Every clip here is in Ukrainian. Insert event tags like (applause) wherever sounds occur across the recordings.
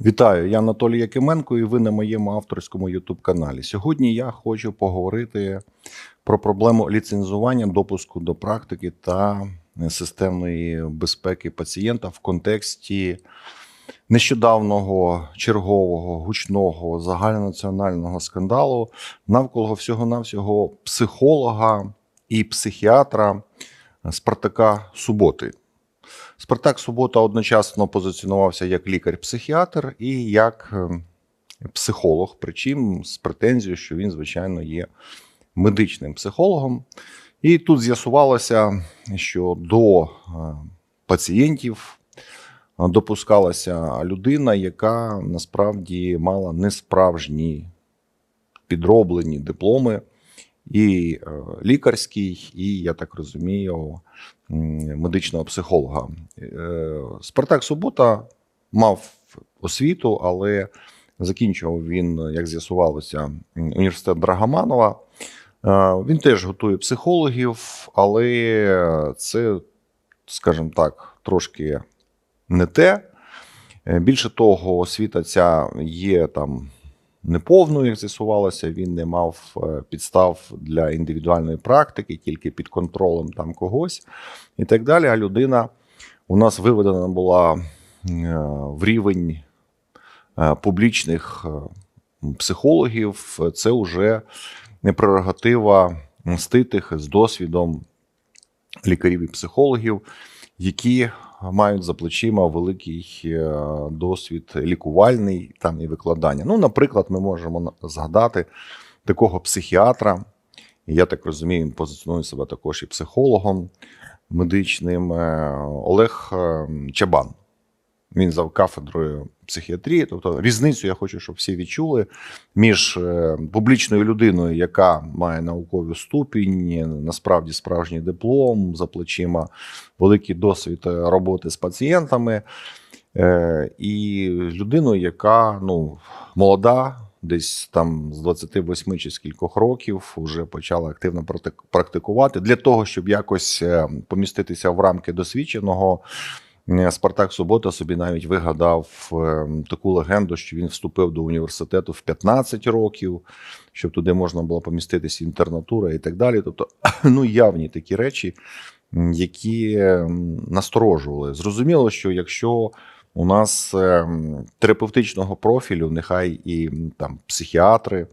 Вітаю, я Анатолій Якименко, і ви на моєму авторському youtube каналі. Сьогодні я хочу поговорити про проблему ліцензування допуску до практики та системної безпеки пацієнта в контексті нещодавного чергового гучного загальнонаціонального скандалу навколо всього-навсього психолога і психіатра Спартака Суботи. Спартак Субота одночасно позиціонувався як лікар-психіатр і як е, психолог, причому з претензією, що він, звичайно, є медичним психологом. І тут з'ясувалося, що до е, пацієнтів е, допускалася людина, яка насправді мала несправжні підроблені дипломи, і лікарський, і, я так розумію, медичного психолога. Е, Спартак Субота мав освіту, але закінчував він, як з'ясувалося, університет Драгоманова. Е, Він теж готує психологів, але це, скажімо так, трошки не те. Е, Більше того, освіта ця є там неповною, як з'ясувалося, він не мав е, підстав для індивідуальної практики, тільки під контролем там когось і так далі. А людина у нас виведена була е, в рівень е, публічних психологів. Це вже не прерогатива мститих з досвідом лікарів і психологів, які мають за плечима великий е, досвід лікувальний там і викладання. Ну, наприклад, ми можемо згадати такого психіатра. Я так розумію, він позиціонує себе також і психологом медичним е, Олег е, Чабан. Він за кафедрою психіатрії. Тобто різницю я хочу, щоб всі відчули між е, публічною людиною, яка має науковий ступінь, насправді справжній диплом, за плечима великий досвід е, роботи з пацієнтами, е, і людиною, яка ну, молода, десь там з 28 чи з кількох років вже почала активно практик- практикувати для того, щоб якось поміститися в рамки досвідченого. Е, Спартак Субота собі навіть вигадав е, таку легенду, що він вступив до університету в 15 років, щоб туди можна було поміститися інтернатура і так далі. Тобто, (clears throat) ну явні такі речі, які насторожували. Зрозуміло, що якщо у нас е, терапевтичного профілю, нехай і там психіатри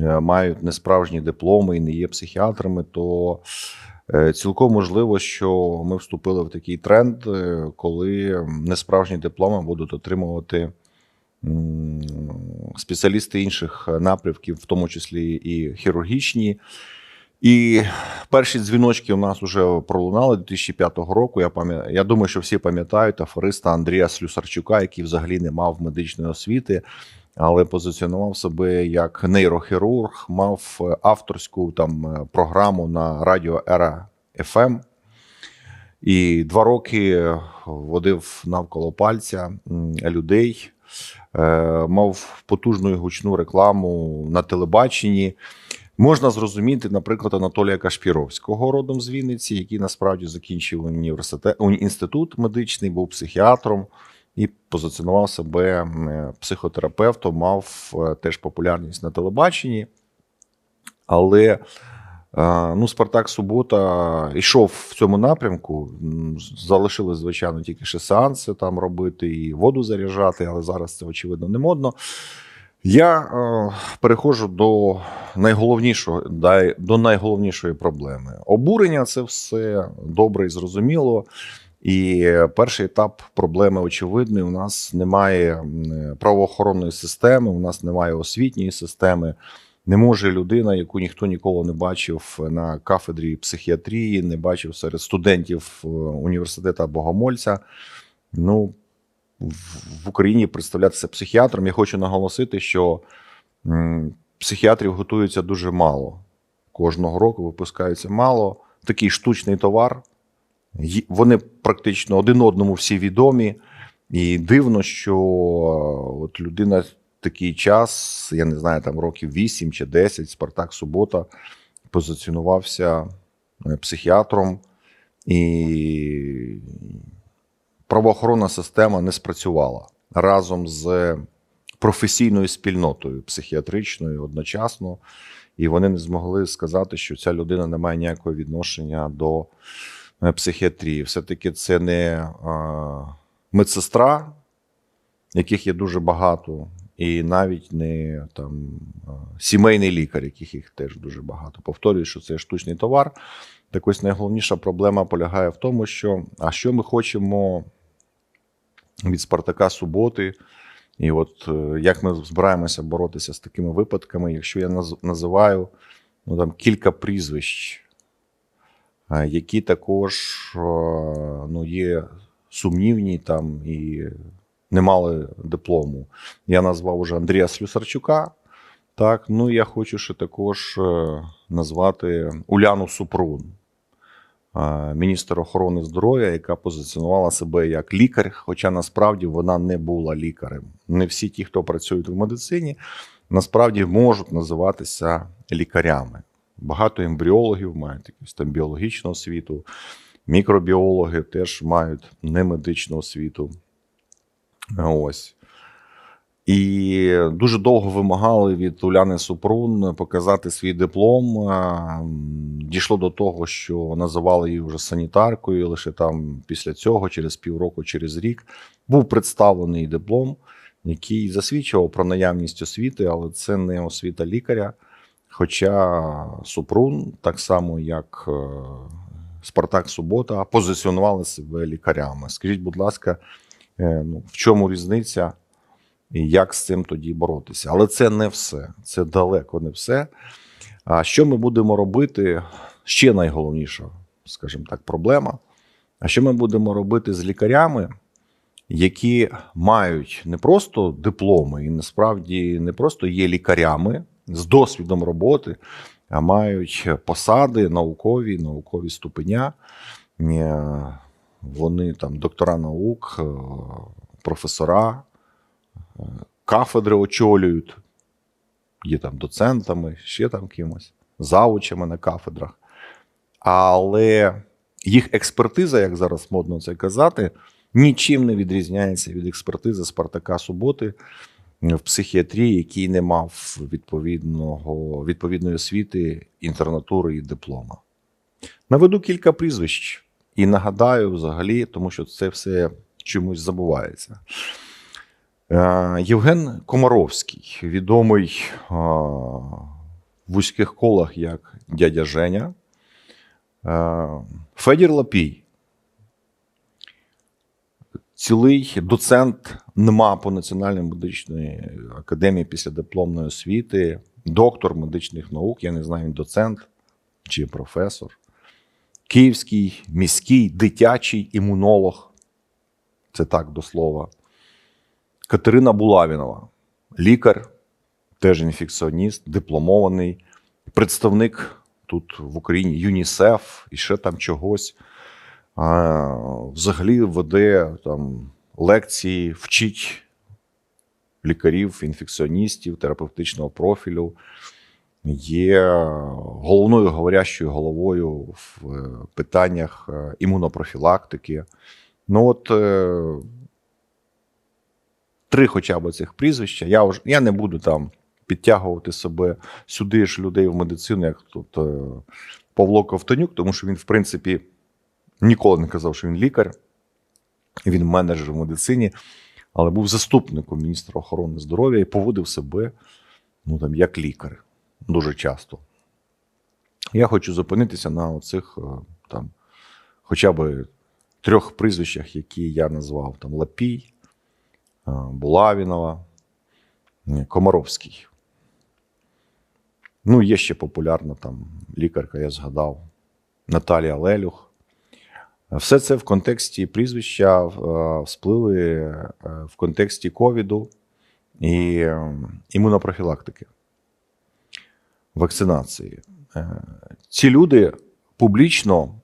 е, мають несправжні дипломи і не є психіатрами, то Цілком можливо, що ми вступили в такий тренд, е, коли несправжні дипломи будуть отримувати спеціалісти інших напрямків, в тому числі і хірургічні. І перші дзвіночки у нас вже пролунали 2005 року. Я пам'ятаю, я думаю, що всі пам'ятають афериста Андрія Слюсарчука, який взагалі не мав медичної освіти, але позиціонував себе як нейрохірург, мав е, авторську там е, програму на радіо Ера ФМ. І два роки водив навколо пальця людей, е, мав потужну і гучну рекламу на телебаченні. Можна зрозуміти, наприклад, Анатолія Кашпіровського, родом з Вінниці, який насправді закінчив університет інститут медичний, був психіатром і позиціонував себе психотерапевтом, мав е, теж популярність на телебаченні. Але е, ну, Спартак Субота йшов в цьому напрямку. М, Залишилось, звичайно, тільки ще сеанси там робити і воду заряджати, але зараз це очевидно не модно. Я е, переходжу до найголовнішого до найголовнішої проблеми. Обурення це все добре і зрозуміло. І перший етап проблеми очевидний. У нас немає правоохоронної системи, у нас немає освітньої системи. Не може людина, яку ніхто ніколи не бачив на кафедрі психіатрії, не бачив серед студентів е, університету Богомольця. Ну, в Україні представлятися психіатром. Я хочу наголосити, що психіатрів готується дуже мало. Кожного року випускається мало. Такий штучний товар. Вони практично один одному всі відомі. І дивно, що от людина такий час, я не знаю, там років 8 чи 10, Спартак Субота позиціонувався е, психіатром, і правоохоронна система не спрацювала. разом з професійною спільнотою психіатричною одночасно, і вони не змогли сказати, що ця людина не має ніякого відношення до психіатрії. Все-таки це не е, медсестра, яких є дуже багато, і навіть не там е, сімейний лікар, яких їх теж дуже багато. Повторюю, що це штучний товар. Так ось найголовніша проблема полягає в тому, що а що ми хочемо від Спартака Суботи, і от е, як ми збираємося боротися з такими випадками, якщо я наз- називаю ну, там, кілька прізвищ, е, які також е, ну, є сумнівні там і не мали диплому. Я назвав уже Андрія Слюсарчука. Так, ну я хочу ще також е, назвати Уляну Супрун, е, міністр охорони здоров'я, яка позиціонувала себе як лікар, хоча насправді вона не була лікарем. Не всі ті, хто працюють в медицині, насправді можуть називатися лікарями. Багато ембріологів мають якусь там біологічну освіту, мікробіологи теж мають немедичну освіту. Ось. І дуже довго вимагали від Уляни Супрун показати свій диплом. Дійшло до того, що називали її вже санітаркою. Лише там після цього, через півроку, через рік, був представлений диплом, який засвідчував про наявність освіти, але це не освіта лікаря. Хоча Супрун, так само як е, Спартак Субота, позиціонували себе лікарями. Скажіть, будь ласка, е, ну, в чому різниця? і як з цим тоді боротися. Але це не все, це далеко не все. А що ми будемо робити? Ще найголовніша, скажімо так, проблема. А що ми будемо робити з лікарями, які мають не просто дипломи, і насправді не просто є лікарями з досвідом роботи, мають посади наукові, наукові ступеня. Е, Вони там доктора наук, е, професора, кафедри очолюють, є там доцентами, ще там кимось, заучами на кафедрах. Але їх експертиза, як зараз модно це казати, нічим не відрізняється від експертизи Спартака Суботи в психіатрії, який не мав відповідного, відповідної освіти, інтернатури і диплома. Наведу кілька прізвищ і нагадаю взагалі, тому що це все чомусь забувається. Е, Євген Комаровський, відомий е, в вузьких колах як дядя Женя. Е, Федір Лапій, цілий доцент НМА по Національній медичній академії після дипломної освіти, доктор медичних наук, я не знаю, він доцент чи професор. Київський міський дитячий імунолог. Це так до слова. Катерина Булавінова, лікар, теж інфекціоніст, дипломований, представник тут в Україні ЮНІСЕФ і ще там чогось. А, взагалі веде там лекції, вчить лікарів, інфекціоністів, терапевтичного профілю. Є головною говорящою головою в е, питаннях е, імунопрофілактики. Ну от е, три хоча б цих прізвища. Я вже я не буду там підтягувати себе сюди ж людей в медицину, як тут е, Павло Ковтонюк, тому що він, в принципі, ніколи не казав, що він лікар, він менеджер в медицині, але був заступником міністра охорони здоров'я і поводив себе ну, там, як лікар дуже часто. Я хочу зупинитися на оцих е, там, хоча б трьох прізвищах, які я назвав: там Лапій, е, Булавінова, Комаровський. Ну, є ще популярна там лікарка, я згадав, Наталія Лелюх. Все це в контексті прізвища е, всплили е, в контексті ковіду і е, імунопрофілактики, вакцинації. Ці люди публічно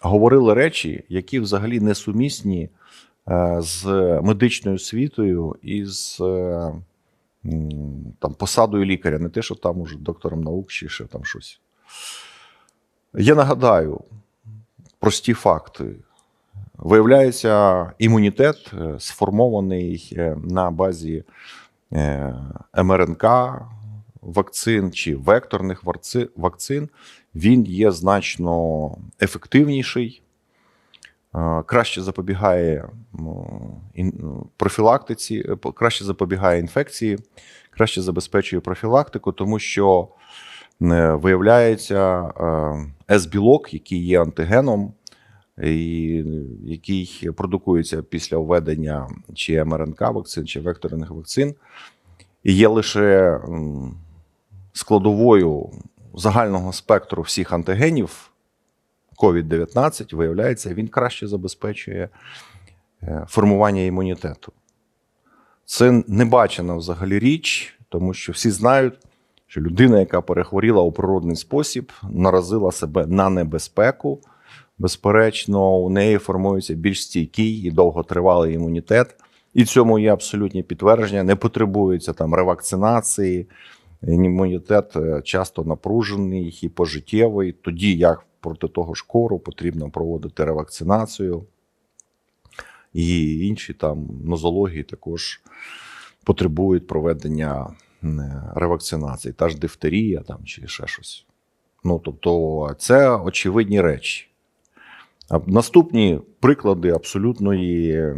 говорили речі, які взагалі несумісні з медичною освітою і з там, посадою лікаря, не те, що там уже доктором наук чи ще там щось. Я нагадаю прості факти. виявляється імунітет, е, сформований е, на базі е, МРНК вакцин чи векторних вакцин, він є значно ефективніший, краще запобігає профілактиці, е, краще запобігає інфекції, краще забезпечує профілактику, тому що виявляється е, С-білок, який є антигеном, і який продукується після введення чи МРНК вакцин, чи векторних вакцин, і є лише складовою загального спектру всіх антигенів COVID-19, виявляється, він краще забезпечує е, формування імунітету. Це небачена взагалі річ, тому що всі знають, що людина, яка перехворіла у природний спосіб, наразила себе на небезпеку. Безперечно, у неї формується більш стійкий і довготривалий імунітет. І цьому є абсолютні підтвердження. Не потребується там ревакцинації. Імунітет е, часто напружений і пожиттєвий. Тоді як проти того ж кору потрібно проводити ревакцинацію. І інші там нозології також потребують проведення ревакцинації, та ж дифтерія там, чи ще щось. Ну, тобто, це очевидні речі. Наступні приклади абсолютної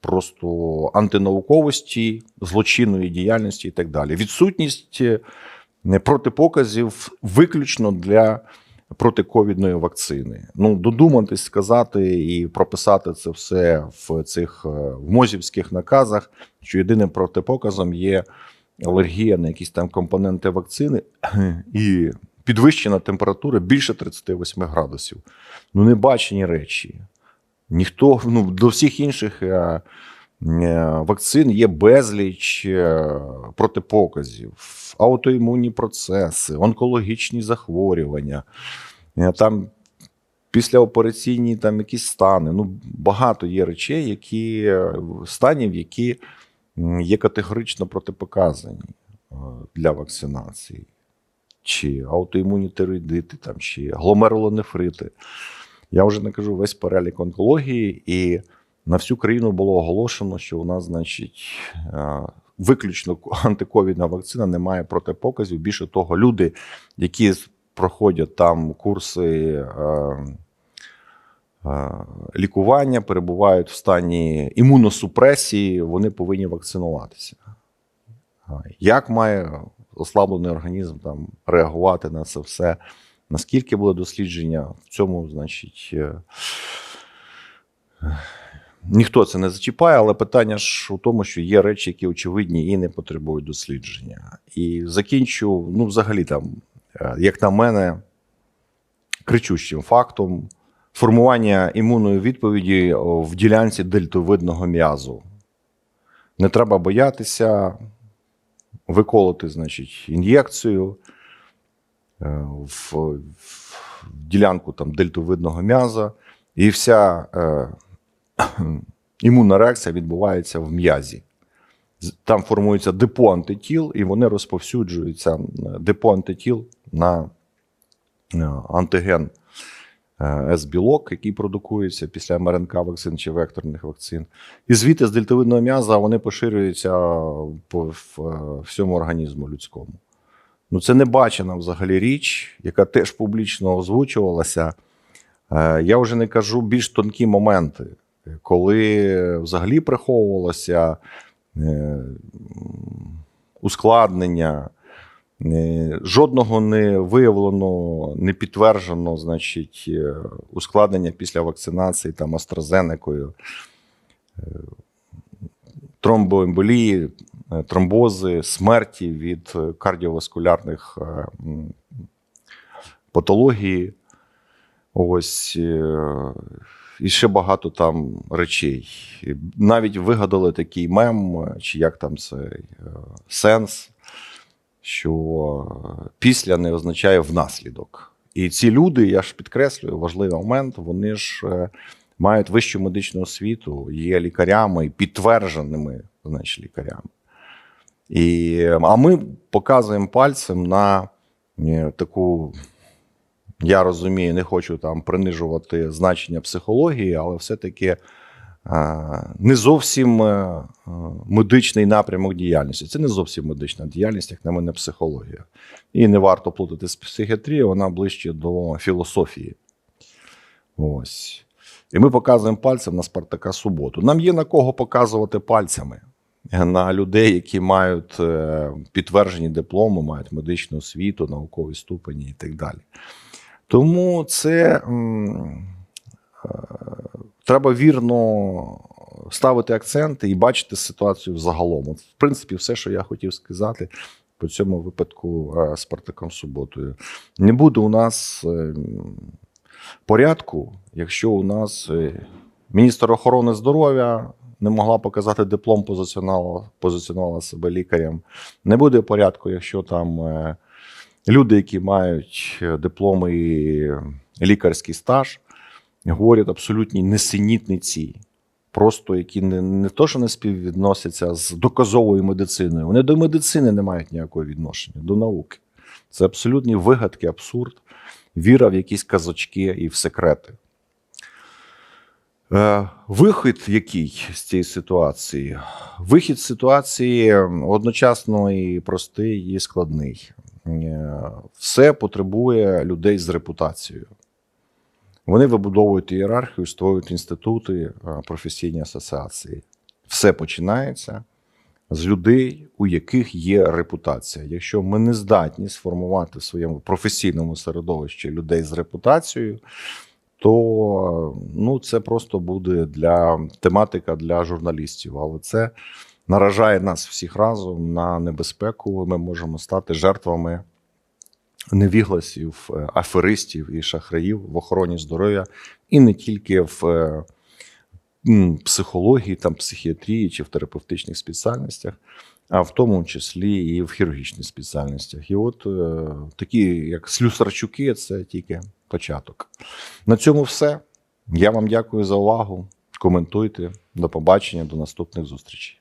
просто антинауковості, злочинної діяльності і так далі. Відсутність е, протипоказів виключно для протиковідної вакцини. Ну, додуматись сказати і прописати це все в цих е, в мозівських наказах, що єдиним протипоказом є алергія на якісь там компоненти вакцини (clears throat) і підвищена температура більше 38 градусів. Ну, не бачені речі. Ніхто ну, до всіх інших е, е, вакцин є безліч е, протипоказів, аутоімунні процеси, онкологічні захворювання, там післяопераційні там якісь стани. Ну, багато є речей, які станів, які є категорично протипоказані е, для вакцинації. Чи аутоімунні тироїдити, там, чи гломерулонефрити. Я вже не кажу весь перелік онкології, і на всю країну було оголошено, що у нас, значить, е, виключно антиковідна вакцина не має протипоказів. Більше того, люди, які проходять там курси е, лікування, перебувають в стані імуносупресії, вони повинні вакцинуватися. Як має ослаблений організм там реагувати на це все? Наскільки було дослідження в цьому, значить, е, ніхто це не зачіпає, але питання ж у тому, що є речі, які очевидні і не потребують дослідження. І закінчу, ну, взагалі, там, е, як на мене, кричущим фактом формування імунної відповіді в ділянці дельтовидного м'язу. Не треба боятися виколоти, значить, ін'єкцію е, в, в ділянку там, дельтовидного м'яза, і вся е, (clears throat) імунна реакція відбувається в м'язі. Там формується депо антитіл, і вони розповсюджуються е, депо антитіл на е, антиген С-білок, який продукується після МРНК вакцин чи векторних вакцин. І звідти з дельтовидного м'яза вони поширюються по е, всьому організму людському. Ну, це не бачена взагалі річ, яка теж публічно озвучувалася. Е, Я вже не кажу більш тонкі моменти, коли взагалі приховувалося е, ускладнення. Е, Жодного не виявлено, не підтверджено, значить, е, ускладнення після вакцинації там AstraZeneca, е, тромбоемболії, тромбози, смерті від кардіоваскулярних патологій. Ось і ще багато там речей. Навіть вигадали такий мем, чи як там це е, сенс, що е, після не означає внаслідок. І ці люди, я ж підкреслюю, важливий момент, вони ж е, мають вищу медичну освіту, є лікарями підтвердженими, значить, лікарями. І, а ми показуємо пальцем на е, таку Я розумію, не хочу там принижувати значення психології, але все-таки не зовсім медичний напрямок діяльності. Це не зовсім медична діяльність, як на мене, психологія. І не варто плутати з психіатрією, вона ближче до філософії. Ось. І ми показуємо пальцем на Спартака Суботу. Нам є на кого показувати пальцями. На людей, які мають е, підтверджені дипломи, мають медичну освіту, наукові ступені і так далі. Тому це е, треба вірно ставити акценти і бачити ситуацію взагалом. От, в принципі, все, що я хотів сказати по цьому випадку е, з Спартаком Суботою. Не буде у нас е, порядку, якщо у нас е, міністр охорони здоров'я не могла показати диплом, позиціонувала, позиціонувала себе лікарем. Не буде порядку, якщо там люди, які мають дипломи і лікарський стаж, говорять абсолютні несенітниці. Просто які не, не то, що не співвідносяться з доказовою медициною. Вони до медицини не мають ніякого відношення, до науки. Це абсолютні вигадки, абсурд, віра в якісь казочки і в секрети. Е, Вихід який з цієї ситуації? Вихід з ситуації одночасно і простий, і складний. Е, Все потребує людей з репутацією. Вони вибудовують ієрархію, створюють інститути, е, професійні асоціації. Все починається з людей, у яких є репутація. Якщо ми не здатні сформувати в своєму професійному середовищі людей з репутацією, то ну, це просто буде для тематика для журналістів. Але це наражає нас всіх разом на небезпеку. Ми можемо стати жертвами невігласів, е, аферистів і шахраїв в охороні здоров'я, і не тільки в е, психології, там, психіатрії чи в терапевтичних спеціальностях, а в тому числі і в хірургічних спеціальностях. І от е, такі, як Слюсарчуки, це тільки початок. На цьому все. Я вам дякую за увагу. Коментуйте. До побачення, до наступних зустрічей.